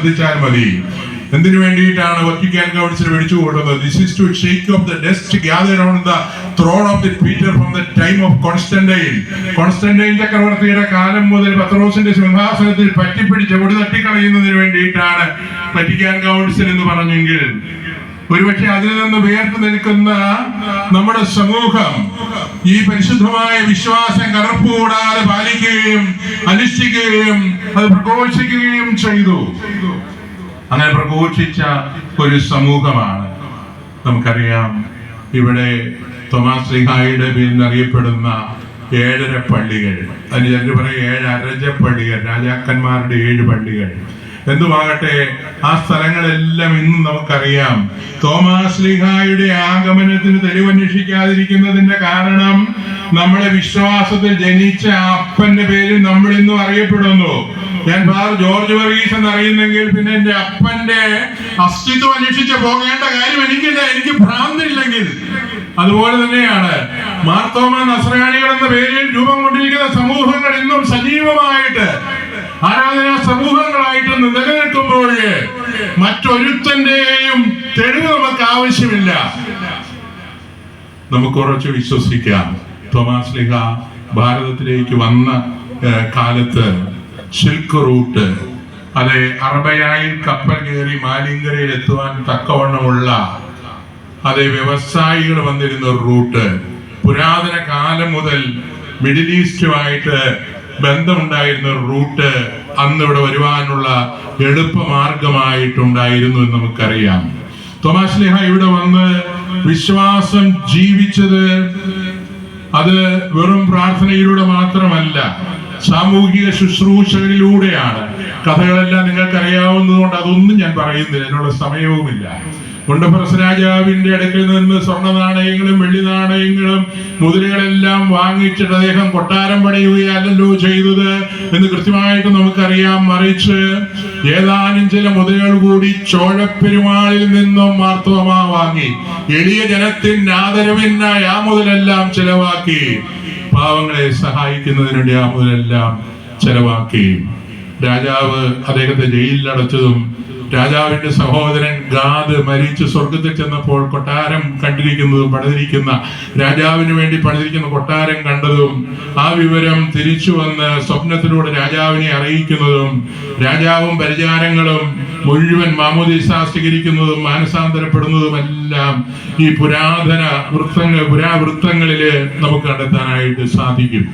ശ്രദ്ധിച്ചാൽ മതി. എന്തിനു വേണ്ടിയിട്ടാണ് വത്തിക്കാൻ കൗൺസിൽ വിളിച്ചു കൂടുന്നത് this is to shake off the dust gather on the throne of the Peter from the time of Constantine Constantine ചക്രവർത്തിയുടെ കാലം മുതൽ പത്രോസിന്റെ സിംഹാസനത്തിൽ പറ്റിപ്പിടിച്ച് ഒടി തട്ടിക്കളയുന്നതിന് വേണ്ടിയിട്ടാണ് വത്തിക്കാൻ കൗൺസിൽ എന്ന് പറഞ്ഞെങ്കിൽ ഒരുപക്ഷെ അതിൽ നിന്ന് വേർത്ത് നിൽക്കുന്ന നമ്മുടെ സമൂഹം ഈ പരിശുദ്ധമായ വിശ്വാസം കലർപ്പുകൂടാതെ പാലിക്കുകയും അനുഷ്ഠിക്കുകയും അത് പ്രഘോഷിക്കുകയും ചെയ്തു. അങ്ങനെ പ്രഘോഷിച്ച ഒരു സമൂഹമാണ്. നമുക്കറിയാം ഇവിടെ തോമാസ് ലിഹായുടെ പേരിൽ അറിയപ്പെടുന്ന ഏഴര പള്ളികൾ അതിന് ചിലർ പറയും ഏഴ് അരജ പള്ളികൾ രാജാക്കന്മാരുടെ ഏഴ് പള്ളികൾ. എന്തുമാകട്ടെ ആ സ്ഥലങ്ങളെല്ലാം ഇന്നും നമുക്കറിയാം. തോമാസ് ലിഹായുടെ ആഗമനത്തിന് തെളിവന്വേഷിക്കാതിരിക്കുന്നതിന്റെ കാരണം നമ്മുടെ വിശ്വാസത്തിൽ ജനിച്ച അപ്പന്റെ പേര് നമ്മൾ ഇന്നും അറിയപ്പെടുന്നു. ഞാൻ ഫാദർ ജോർജ് വർഗീസ് എന്ന് അറിയുന്നെങ്കിൽ പിന്നെ എന്റെ അപ്പന്റെ അസ്തിത്വം അന്വേഷിച്ച് പോകേണ്ട കാര്യം എനിക്കില്ല എനിക്ക് ഭ്രാന്തില്ലെങ്കിൽ. അതുപോലെ തന്നെയാണ് മാർത്തോമ നസ്രാണികൾ എന്ന പേരിൽ രൂപം കൊണ്ടിരിക്കുന്ന സമൂഹങ്ങൾ ഇന്നും സജീവമായിട്ട് ആരാധനാ സമൂഹങ്ങളായിട്ട് നിലനിൽക്കുമ്പോൾ മറ്റൊരുത്തന്റെയും തെളിവ് നമുക്ക് ആവശ്യമില്ല. നമുക്ക് ഉറച്ചു വിശ്വസിക്കാം. തോമാസ് ലിഹ ഭാരതത്തിലേക്ക് വന്ന കാലത്ത് സിൽക്ക് റൂട്ട് അതെ അറബയായിൽ കപ്പൽ കയറി മാലിങ്കരയിൽ എത്തുവാൻ തക്കവണ്ണമുള്ള അതെ വ്യവസായികൾ വന്നിരുന്ന ഒരു റൂട്ട്. പുരാതന കാലം മുതൽ മിഡിൽ ഈസ്റ്റുമായിട്ട് ബന്ധമുണ്ടായിരുന്ന ഒരു റൂട്ട് അന്ന് ഇവിടെ വരുവാനുള്ള എളുപ്പമാർഗമായിട്ടുണ്ടായിരുന്നു എന്ന് നമുക്കറിയാം. തോമാസ് ലിഹ ഇവിടെ വന്ന് വിശ്വാസം ജീവിച്ചത് അത് വെറും പ്രാർത്ഥനയിലൂടെ മാത്രമല്ല സാമൂഹിക ശുശ്രൂഷകളിലൂടെയാണ്. കഥകളെല്ലാം നിങ്ങൾക്കറിയാവുന്നതുകൊണ്ട് അതൊന്നും ഞാൻ പറയുന്നില്ല അതിനുള്ള സമയവുമില്ല. കൊണ്ടപ്രസ് രാജാവിന്റെ അടുക്കൽ നിന്ന് സ്വർണ നാണയങ്ങളും വെള്ളി നാണയങ്ങളും മുതലുകളെല്ലാം വാങ്ങിച്ചിട്ട് അദ്ദേഹം കൊട്ടാരം പണിയുകയല്ലല്ലോ ചെയ്തത് എന്ന് കൃത്യമായിട്ട് നമുക്കറിയാം. മറിച്ച് ഏതാനും ചില മുതലുകൾ കൂടി ചോഴപ്പെരുമാളിൽ നിന്നും മാർത്തോമ വാങ്ങി. എളിയ ജനത്തിന് ആദരവിനായി ആ മുതലെല്ലാം ചെലവാക്കി. പാവങ്ങളെ സഹായിക്കുന്നതിന് വേണ്ടി ആ മുതലെല്ലാം ചെലവാക്കി. രാജാവ് അദ്ദേഹത്തെ ജയിലിൽ അടച്ചതും രാജാവിന്റെ സഹോദരൻ ഗാദ് മരിച്ച് സ്വർഗത്തിൽ ചെന്നപ്പോൾ കൊട്ടാരം കണ്ടിരിക്കുന്നതും പണിതിരിക്കുന്ന രാജാവിന് വേണ്ടി പണിതിരിക്കുന്ന കൊട്ടാരം കണ്ടതും ആ വിവരം തിരിച്ചു വന്ന് സ്വപ്നത്തിലൂടെ രാജാവിനെ അറിയിക്കുന്നതും രാജാവും പരിചാരങ്ങളും മുഴുവൻ മാമോദീസ സ്വീകരിക്കുന്നതും മാനസാന്തരപ്പെടുന്നതും എല്ലാം ഈ പുരാതന വൃത്തങ്ങൾ പുരാവൃത്തങ്ങളിൽ നമുക്ക് കണ്ടെത്താനായിട്ട് സാധിക്കും.